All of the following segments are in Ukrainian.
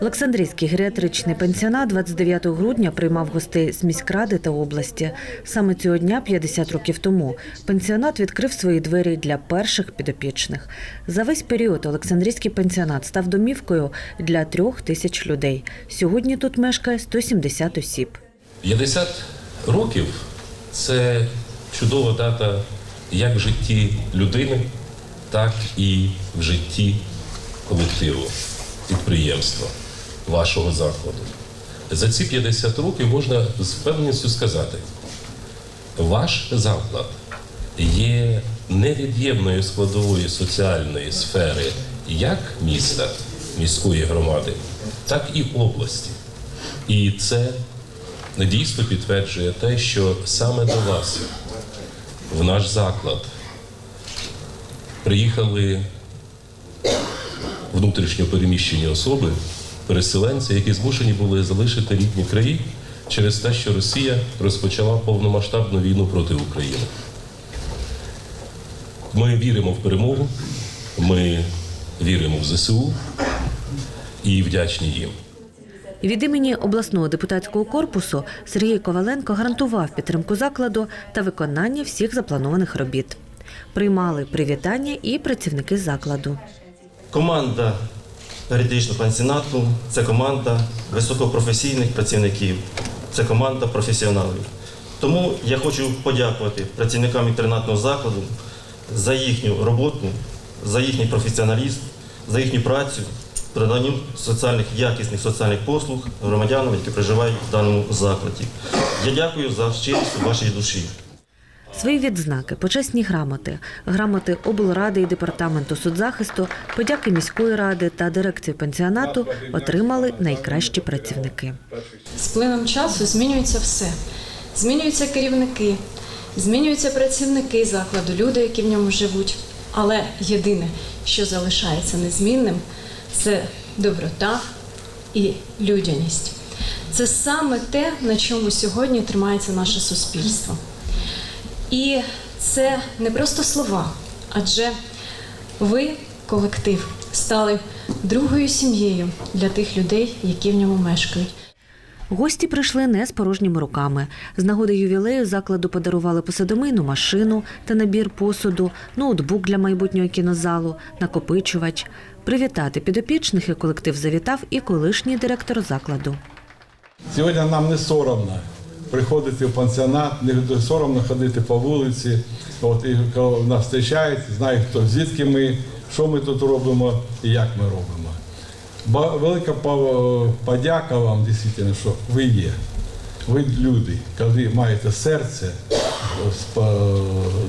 Олександрійський геріатричний пенсіонат 29 грудня приймав гостей з міськради та області. Саме цього дня, 50 років тому, пенсіонат відкрив свої двері для перших підопічних. За весь період Олександрійський пенсіонат став домівкою для трьох тисяч людей. Сьогодні тут мешкає 170 осіб. 50 років це чудова дата як в житті людини, так і в житті колективу, підприємства, вашого закладу. За ці 50 років можна з впевненістю сказати, ваш заклад є невід'ємною складовою соціальної сфери як міста, міської громади, так і області. І це дійсно підтверджує те, що саме до вас, в наш заклад, приїхали внутрішньо переміщені особи, переселенці, які змушені були залишити рідні краї через те, що Росія розпочала повномасштабну війну проти України. Ми віримо в перемогу, ми віримо в ЗСУ і вдячні їм. Від імені обласного депутатського корпусу Сергій Коваленко гарантував підтримку закладу та виконання всіх запланованих робіт. Приймали привітання і працівники закладу. Команда геріатричного пансіонату це команда високопрофесійних працівників, це команда професіоналів. Тому я хочу подякувати працівникам інтернатного закладу за їхню роботу, за їхній професіоналізм, за їхню працю при наданню соціальних якісних соціальних послуг громадянам, які проживають в даному закладі. Я дякую за щирість у вашій душі. Свої відзнаки, почесні грамоти, грамоти облради і департаменту соцзахисту, подяки міської ради та дирекції пенсіонату отримали найкращі працівники. З плином часу змінюється все. Змінюються керівники, змінюються працівники закладу, люди, які в ньому живуть. Але єдине, що залишається незмінним, це доброта і людяність. Це саме те, на чому сьогодні тримається наше суспільство. І це не просто слова, адже ви, колектив, стали другою сім'єю для тих людей, які в ньому мешкають. Гості прийшли не з порожніми руками. З нагоди ювілею закладу подарували посудомийну машину та набір посуду, ноутбук для майбутнього кінозалу, накопичувач. Привітати підопічних і колектив завітав і колишній директор закладу. Сьогодні нам не соромно приходити в пансіонат, не соромно ходити по вулиці. От і коли нас зустрічають, знає хто звідки ми, що ми тут робимо і як ми робимо. Велика подяка вам, дійсно, що ви є. Ви люди, коли маєте серце,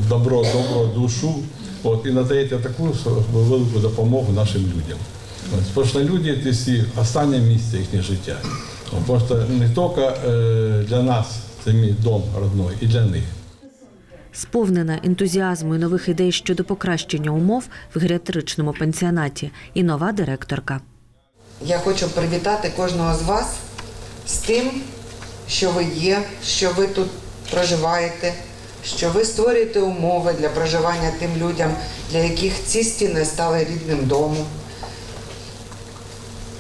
добро, добро душу, от, і надаєте таку велику допомогу нашим людям. Тому що люди це останнє місце їхнього життя. Що не тільки е, для нас це мій дом родной, і для них. Сповнена ентузіазму і нових ідей щодо покращення умов в геріатричному пенсіонаті і нова директорка. Я хочу привітати кожного з вас з тим, що ви є, що ви тут проживаєте, що ви створюєте умови для проживання тим людям, для яких ці стіни стали рідним домом.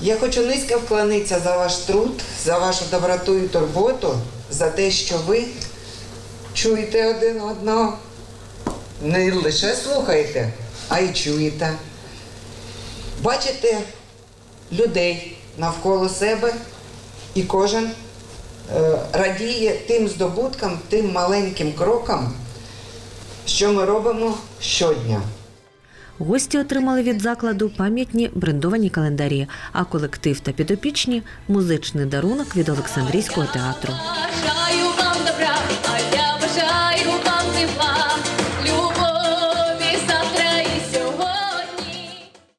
Я хочу низько вклонитися за ваш труд, за вашу доброту і турботу, за те, що ви чуєте один одного, не лише слухаєте, а й чуєте. Бачите людей навколо себе, і кожен е, радіє тим здобуткам, тим маленьким крокам, що ми робимо щодня. Гості отримали від закладу пам'ятні брендовані календарі, а колектив та підопічні музичний дарунок від Олександрійського театру.